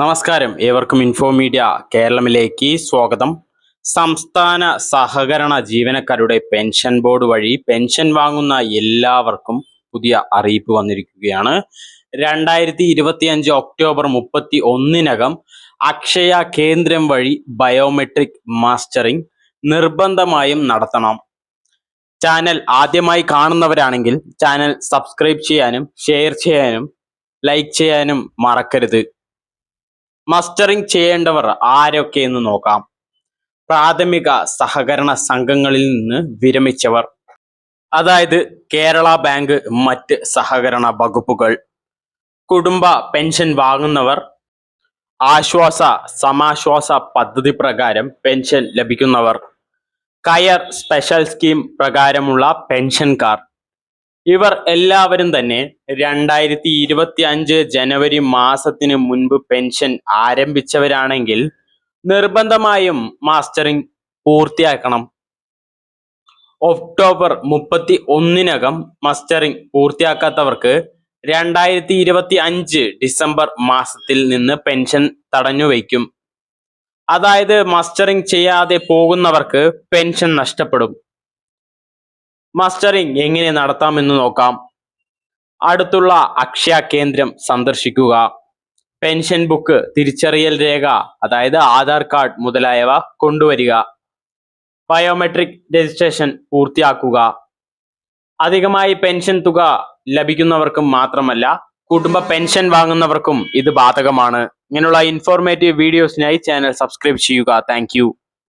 നമസ്കാരം. ഏവർക്കും info media കേരളമിലേക്ക് സ്വാഗതം. സംസ്ഥാന സഹകരണ ജീവനക്കാരുടെ പെൻഷൻ ബോർഡ് വഴി പെൻഷൻ വാങ്ങുന്ന എല്ലാവർക്കും പുതിയ അറിയിപ്പ് വന്നിരിക്കുകയാണ്. രണ്ടായിരത്തി ഇരുപത്തി അഞ്ച് ഒക്ടോബർ മുപ്പത്തി ഒന്നിനകം അക്ഷയ കേന്ദ്രം വഴി ബയോമെട്രിക് മാസ്റ്ററിംഗ് നിർബന്ധമായും നടത്തണം. ചാനൽ ആദ്യമായി കാണുന്നവരാണെങ്കിൽ ചാനൽ സബ്സ്ക്രൈബ് ചെയ്യാനും ഷെയർ ചെയ്യാനും ലൈക്ക് ചെയ്യാനും മറക്കരുത്. മസ്റ്ററിംഗ് ചെയ്യേണ്ടവർ ആരൊക്കെ എന്ന് നോക്കാം. പ്രാഥമിക സഹകരണ സംഘങ്ങളിൽ നിന്ന് വിരമിച്ചവർ. അതായത് കേരള ബാങ്ക് മറ്റ് സഹകരണ വകുപ്പുകൾ. കുടുംബ പെൻഷൻ വാങ്ങുന്നവർ. ആശ്വാസ സമാശ്വാസ പദ്ധതി പ്രകാരം പെൻഷൻ ലഭിക്കുന്നവർ. കയർ സ്പെഷ്യൽ സ്കീം പ്രകാരമുള്ള പെൻഷൻകാർ. ഇവർ എല്ലാവരും തന്നെ രണ്ടായിരത്തി ഇരുപത്തി അഞ്ച് ജനുവരി മാസത്തിന് മുൻപ് പെൻഷൻ ആരംഭിച്ചവരാണെങ്കിൽ നിർബന്ധമായും മാസ്റ്ററിംഗ് പൂർത്തിയാക്കണം. ഒക്ടോബർ മുപ്പത്തി ഒന്നിനകം മസ്റ്ററിംഗ് പൂർത്തിയാക്കാത്തവർക്ക് രണ്ടായിരത്തി ഇരുപത്തി അഞ്ച് ഡിസംബർ മാസത്തിൽ നിന്ന് പെൻഷൻ തടഞ്ഞു വയ്ക്കും. അതായത് മസ്റ്ററിംഗ് ചെയ്യാതെ പോകുന്നവർക്ക് പെൻഷൻ നഷ്ടപ്പെടും. മസ്റ്ററിംഗ് എങ്ങനെ നടത്താമെന്ന് നോക്കാം. അടുത്തുള്ള അക്ഷയ കേന്ദ്രം സന്ദർശിക്കുക. പെൻഷൻ ബുക്ക് തിരിച്ചറിയൽ രേഖ അതായത് ആധാർ കാർഡ് മുതലായവ കൊണ്ടുവരിക. ബയോമെട്രിക് രജിസ്ട്രേഷൻ പൂർത്തിയാക്കുക. അധികമായി പെൻഷൻ തുക ലഭിക്കുന്നവർക്കും മാത്രമല്ല കുടുംബ പെൻഷൻ വാങ്ങുന്നവർക്കും ഇത് ബാധകമാണ്. ഇങ്ങനെയുള്ള ഇൻഫോർമേറ്റീവ് വീഡിയോസിനായി ചാനൽ സബ്സ്ക്രൈബ് ചെയ്യുക. താങ്ക്